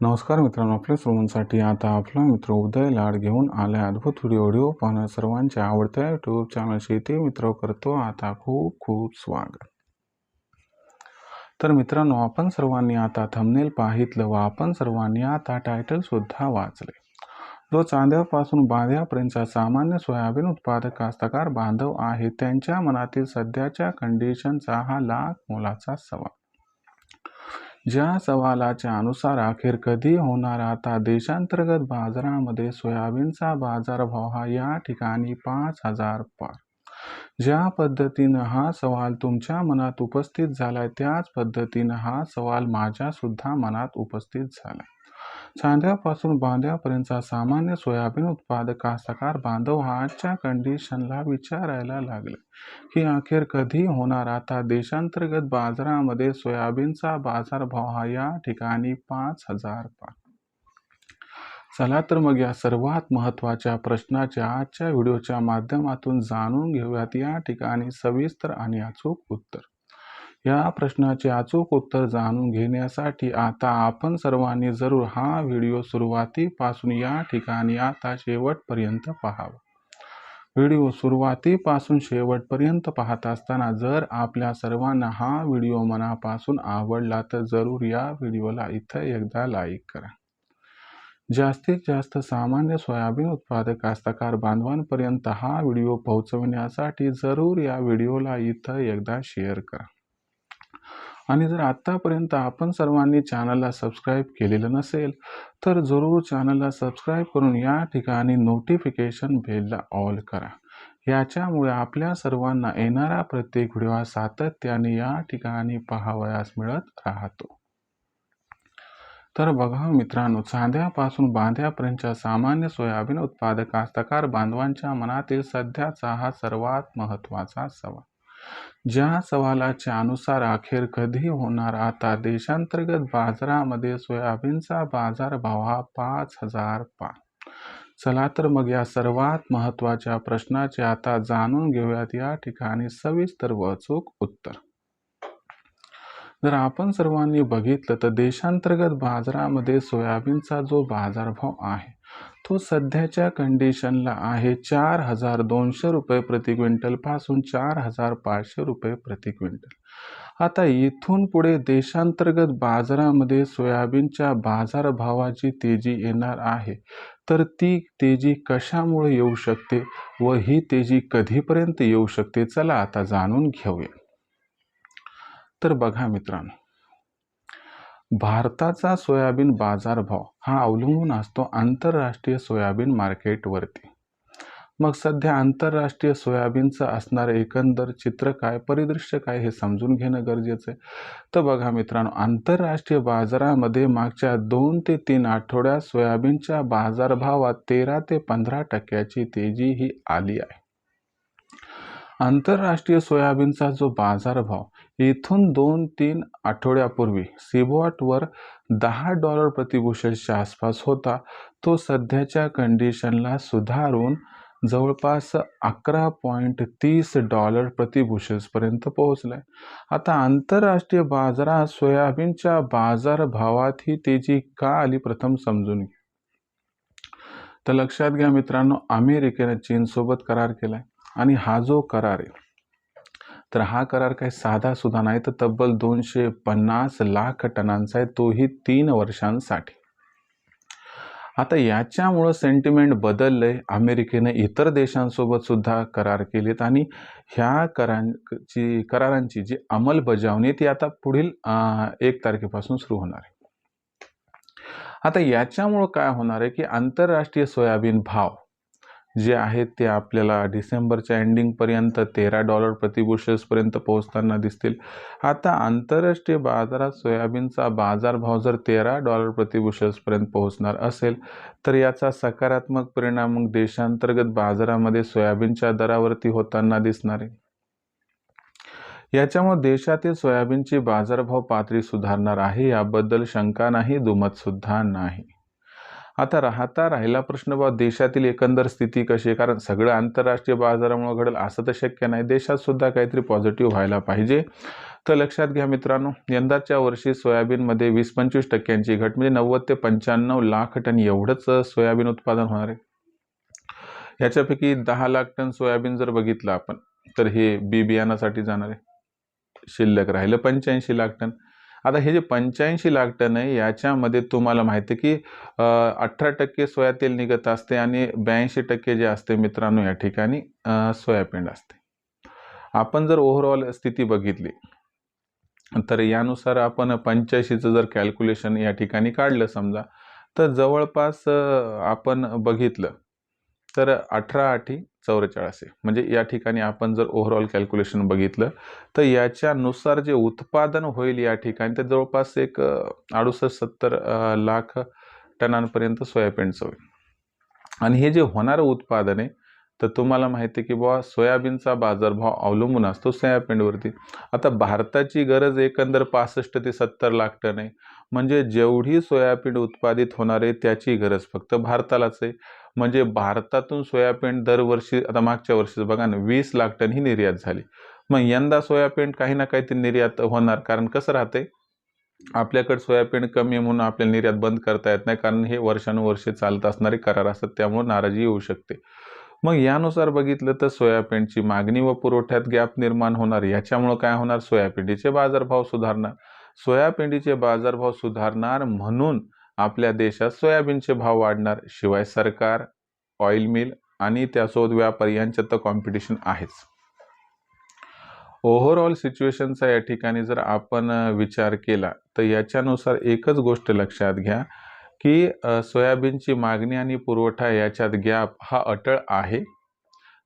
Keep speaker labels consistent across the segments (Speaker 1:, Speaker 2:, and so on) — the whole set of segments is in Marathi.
Speaker 1: नमस्कार मित्रांनो आपल्या सर्वांसाठी आता आपला मित्र उदय लाड घेऊन आलाय अद्भुत व्हिडिओ व्हिडिओ पाहण्या सर्वांच्या आवडत्या युट्यूब चॅनल शेती मित्र करतो. आता खूप खूप स्वागत. तर मित्रांनो आपण सर्वांनी आता थंबनेल पाहितलं व आपण सर्वांनी आता टायटल सुद्धा वाचले जो चांद्यापासून बांध्यापर्यंतचा सामान्य सोयाबीन उत्पादक कास्तकार बांधव आहे त्यांच्या मनातील सध्याच्या कंडिशनचा हा लाख मोलाचा सवाल. ज्या सवालाच्या अनुसार अखेर कधी होणार आता? देशांतर्गत बाजारामध्ये सोयाबीनचा बाजारभाव हा या ठिकाणी पाच हजार पार ज्या पद्धतीनं हा सवाल तुमच्या मनात उपस्थित झालाय त्याच पद्धतीनं हा सवाल माझ्या सुद्धा मनात उपस्थित झालाय. चांद्यापासून बांध्यापर्यंतचा सामान्य सोयाबीन उत्पादक कास्तकार बांधव हा आजच्या कंडिशनला विचारायला लागले की अखेर कधी होणार आता देशांतर्गत बाजारामध्ये सोयाबीनचा बाजारभाव हा या ठिकाणी पाच हजार पाच चला तर मग या सर्वात महत्त्वाच्या प्रश्नाच्या आजच्या व्हिडिओच्या माध्यमातून जाणून घेऊयात. या ठिकाणी सविस्तर आणि अचूक उत्तर. या प्रश्नाचे अचूक उत्तर जाणून घेण्यासाठी आता आपण सर्वांनी जरूर हा व्हिडिओ सुरुवातीपासून या ठिकाणी आता शेवटपर्यंत पाहावा. व्हिडिओ सुरुवातीपासून शेवटपर्यंत पाहत असताना जर आपल्या सर्वांना हा व्हिडिओ मनापासून आवडला तर जरूर या व्हिडिओला इथं एकदा लाईक करा. जास्तीत जास्त सामान्य सोयाबीन उत्पादक कास्तकार बांधवांपर्यंत हा व्हिडिओ पोहोचवण्यासाठी जरूर या व्हिडिओला इथं एकदा शेअर करा. आणि जर आत्तापर्यंत आपण सर्वांनी चॅनलला सबस्क्राईब केलेलं नसेल तर जरूर चॅनलला सबस्क्राईब करून या ठिकाणी नोटिफिकेशन बेलला ऑल करा. याच्यामुळे आपल्या सर्वांना येणारा प्रत्येक व्हिडिओ सातत्याने या ठिकाणी पाहावयास मिळत राहतो. तर बघा मित्रांनो चांद्यापासून बांध्यापर्यंतच्या सामान्य सोयाबीन उत्पादक कास्तकार बांधवांच्या मनातील सध्याचा हा सर्वात महत्त्वाचा सवाल. ज्या सवालाच्या अनुसार अखेर कधी होणार आता देशांतर्गत बाजारामध्ये सोयाबीनचा बाजारभाव हा पाच हजार पाच चला तर मग या सर्वात महत्त्वाच्या प्रश्नाचे आता जाणून घेऊयात. या ठिकाणी सविस्तर व अचूक उत्तर. जर आपण सर्वांनी बघितलं तर देशांतर्गत बाजारामध्ये सोयाबीनचा जो बाजारभाव आहे तो सध्याच्या कंडिशनला आहे. चार हजार दोनशे रुपये प्रति क्विंटलपासून चार हजार पाचशे रुपये प्रति क्विंटल. आता इथून पुढे देशांतर्गत बाजारामध्ये सोयाबीनच्या बाजारभावाची तेजी येणार आहे. तर ती तेजी कशामुळे येऊ शकते व ही तेजी कधीपर्यंत येऊ शकते? चला आता जाणून घेऊया. तर बघा मित्रांनो भारताचा सोयाबीन बाजारभाव हा अवलंबून असतो आंतरराष्ट्रीय सोयाबीन मार्केटवरती. मग सध्या आंतरराष्ट्रीय सोयाबीनचं असणारं एकंदर चित्र काय परिदृश्य काय हे समजून घेणं गरजेचं आहे. तर बघा मित्रांनो आंतरराष्ट्रीय बाजारामध्ये मागच्या दोन ते तीन आठवड्यात सोयाबीनच्या बाजारभावात तेरा ते पंधरा टक्क्याची तेजी ही आली आहे. आंतरराष्ट्रीय सोयाबीनचा जो बाजारभाव इथून दोन तीन आठवड्यापूर्वी सिबॉटवर दहा डॉलर प्रतिभूषणच्या आसपास होता. तो सध्याच्या कंडिशनला सुधारून जवळपास अकरा पॉईंट तीस डॉलर प्रतिबुशेल्सपर्यंत पोहोचलाय. आता आंतरराष्ट्रीय बाजारात सोयाबीनच्या बाजारभावात ही तेजी का आली प्रथम समजून घ्या. तर लक्षात घ्या मित्रांनो अमेरिकेने चीनसोबत करार केलाय आणि हा जो करार आहे तर हा करार काही साधा सुद्धा नाही तर तब्बल दोनशे पन्नास लाख टनांचा आहे तोही तीन वर्षांसाठी. आता याच्यामुळं सेंटिमेंट बदललंय. अमेरिकेने इतर देशांसोबत सुद्धा करार केलेत आणि ह्या करांची करारांची जी अंमलबजावणी ती आता पुढील एक तारखेपासून सुरू होणार आहे. आता याच्यामुळं काय होणार आहे की आंतरराष्ट्रीय सोयाबीन भाव जे आहेत ते आपल्याला डिसेंबरच्या एंडिंगपर्यंत तेरा डॉलर प्रतिबुशेल्सपर्यंत पोहोचताना दिसतील. आता आंतरराष्ट्रीय बाजारात सोयाबीनचा बाजारभाव जर तेरा डॉलर प्रतिबुशेल्सपर्यंत पोहोचणार असेल तर याचा सकारात्मक परिणाम मग देशांतर्गत बाजारामध्ये सोयाबीनच्या दरावरती होताना दिसणार आहे. याच्यामुळे देशातील सोयाबीनची बाजारभाव पातळी सुधारणार आहे याबद्दल शंका नाही दुमतसुद्धा नाही. आता राहता राहिला प्रश्न बा देशातील एकंदर स्थिती कशी आहे? कारण सगळं आंतरराष्ट्रीय बाजारामुळे घडेल असं तर शक्य नाही. देशात सुद्धा काहीतरी पॉझिटिव्ह व्हायला पाहिजे. तर लक्षात घ्या मित्रांनो यंदाच्या वर्षी सोयाबीनमध्ये वीस पंचवीस टक्क्यांची घट म्हणजे नव्वद ते पंच्याण्णव लाख टन एवढंच सोयाबीन उत्पादन होणार आहे. याच्यापैकी दहा लाख टन सोयाबीन जर बघितलं आपण तर हे बी बियाणासाठी जाणार आहे. शिल्लक राहिलं पंच्याऐंशी लाख टन. आता हे जे पंच्याऐंशी लाख टन आहे याच्यामध्ये तुम्हाला माहिती आहे की अठरा टक्के सोया तेल निघत असते आणि ब्याऐंशी टक्के जे असते मित्रांनो या ठिकाणी सोयाबीन असते. आपण जर ओव्हरऑल स्थिती बघितली तर यानुसार आपण पंच्याऐंशीचं जर कॅल्क्युलेशन या ठिकाणी काढलं समजा तर जवळपास आपण बघितलं तर अठरा आठी चौवेचाळीस आहे. म्हणजे या ठिकाणी आपण जर ओव्हरऑल कॅल्क्युलेशन बघितलं तर याच्यानुसार जे उत्पादन होईल या ठिकाणी ते जवळपास एक अडुसष्ट सत्तर लाख टनांपर्यंत सोयाबीनचं होईल. आणि हे जे होणारं उत्पादन आहे तर तुम्हाला माहिती आहे की बुवा सोयाबीनचा बाजारभाव अवलंबून असतो सोयाबीनवरती. आता भारताची गरज एकंदर पासष्ट ते सत्तर लाख टन आहे. म्हणजे जेवढी सोयाबीन उत्पादित होणार आहे त्याची गरज फक्त भारतालाच आहे. म्हणजे भारतातून सोयाबीन दरवर्षी आता मागच्या वर्षी बघा ना वीस लाख टन ही निर्यात झाली. मग यंदा सोयाबीन काही ना काहीतरी निर्यात होणार कारण कसं राहते आपल्याकडे सोयाबीन कमी म्हणून आपल्याला निर्यात बंद करता येत नाही कारण हे वर्षानुवर्षे चालत असणारे करार असतात त्यामुळे नाराजी येऊ शकते. मग यानुसार बघितलं तर सोयाबीनची मागणी व पुरवठ्यात गॅप निर्माण होणार. याच्यामुळं काय होणार? सोयाबीनचे बाजारभाव सुधारणार. सोयाबीनचे बाजारभाव सुधारणार म्हणून आपल्या देशात सोयाबीनचे भाव वाढणार. शिवाय सरकार ऑइल मिल आणि त्यासोबत व्यापारी यांच्यात तर कॉम्पिटिशन आहेच. ओव्हरऑल सिच्युएशनचा या ठिकाणी जर आपण विचार केला तर याच्यानुसार एकच गोष्ट लक्षात घ्या. की सोयाबीनची मागणी आणि पुरवठा याच्यात गॅप हा अटळ आहे.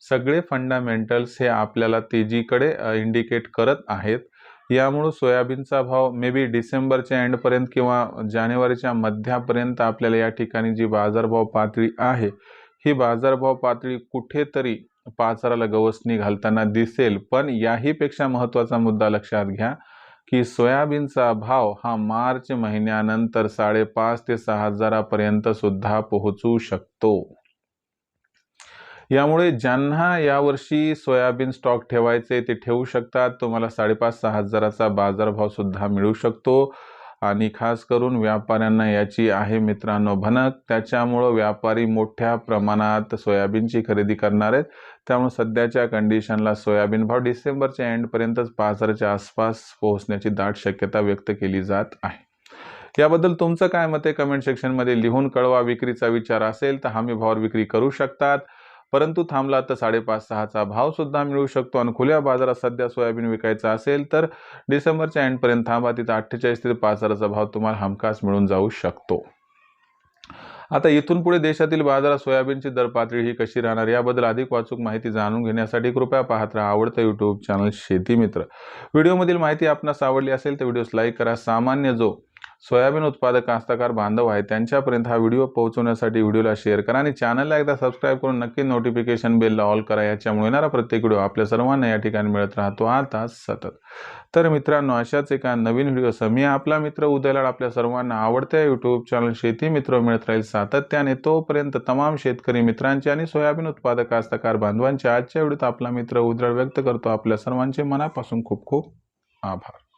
Speaker 1: सगळे फंडामेंटल्स हे आपल्याला तेजीकडे इंडिकेट करत आहेत. यामुळं सोयाबीनचा भाव मे बी डिसेंबरच्या एंडपर्यंत किंवा जानेवारीच्या मध्यापर्यंत आपल्याला या ठिकाणी जी बाजारभाव पातळी आहे ही बाजारभाव पातळी कुठेतरी पाचाराला गवसणी घालताना दिसेल. पण याहीपेक्षा महत्त्वाचा मुद्दा लक्षात घ्या की सोयाबीनचा भाव हा मार्च महिन्यानंतर साडेपाच ते सहा हजारापर्यंत सुद्धा पोहोचू शकतो. यामुळे ज्यांना यावर्षी सोयाबीन स्टॉक ठेवायचे ते ठेवू शकतात. तुम्हाला साडेपाच सहा हजाराचा बाजारभाव सुद्धा मिळू शकतो. आणि खास करून व्यापाऱ्यांना याची आहे मित्रांनो भनक. त्याच्यामुळं व्यापारी मोठ्या प्रमाणात सोयाबीनची खरेदी करणार आहेत. त्यामुळे सध्याच्या कंडिशनला सोयाबीन भाव डिसेंबरच्या एंडपर्यंतच पाच हजाराच्या आसपास पोहोचण्याची दाट शक्यता व्यक्त केली जात आहे. याबद्दल तुमचं काय मत आहे? कमेंट सेक्शनमध्ये लिहून कळवा. विक्रीचा विचार असेल तर हमी भावावर विक्री करू शकतात. परंतु थांबला तर साडेपाच सहाचा भाव सुद्धा मिळू शकतो. आणि खुल्या बाजारात सध्या सोयाबीन विकायचा असेल तर डिसेंबरच्या एंडपर्यंत थांबा. तिथं अठ्ठेचाळीस ते पाच हजाराचा भाव तुम्हाला हमखास मिळून जाऊ शकतो. आता इथून पुढे देशातील बाजारात सोयाबीनची दर पातळी ही कशी राहणार याबद्दल अधिक वाचूक माहिती जाणून घेण्यासाठी कृपया पाहत राहा आवडतं यूट्यूब चॅनल शेती मित्र. व्हिडिओमधील माहिती आपणास आवडली असेल तर व्हिडिओस लाईक करा. सामान्य जो सोयाबीन उत्पादक कास्तकार बांधव आहे त्यांच्यापर्यंत हा व्हिडिओ पोहोचवण्यासाठी व्हिडिओला शेअर करा आणि चॅनलला एकदा सबस्क्राईब करून नक्की नोटिफिकेशन बेलला ऑल करा. याच्यामुळे येणारा प्रत्येक व्हिडिओ आपल्या सर्वांना या ठिकाणी मिळत राहतो. आता सतत. तर मित्रांनो अशाच एका नवीन व्हिडिओसह मी आपला मित्र उदयलाड आपल्या सर्वांना आवडत्या यूट्यूब चॅनल शेती मित्र मिळत राहील सातत्याने. तोपर्यंत तमाम शेतकरी मित्रांचे आणि सोयाबीन उत्पादक कास्तकार बांधवांचे आजच्या व्हिडिओत आपला मित्र उदयलाड व्यक्त करतो. आपल्या सर्वांचे मनापासून खूप खूप आभार.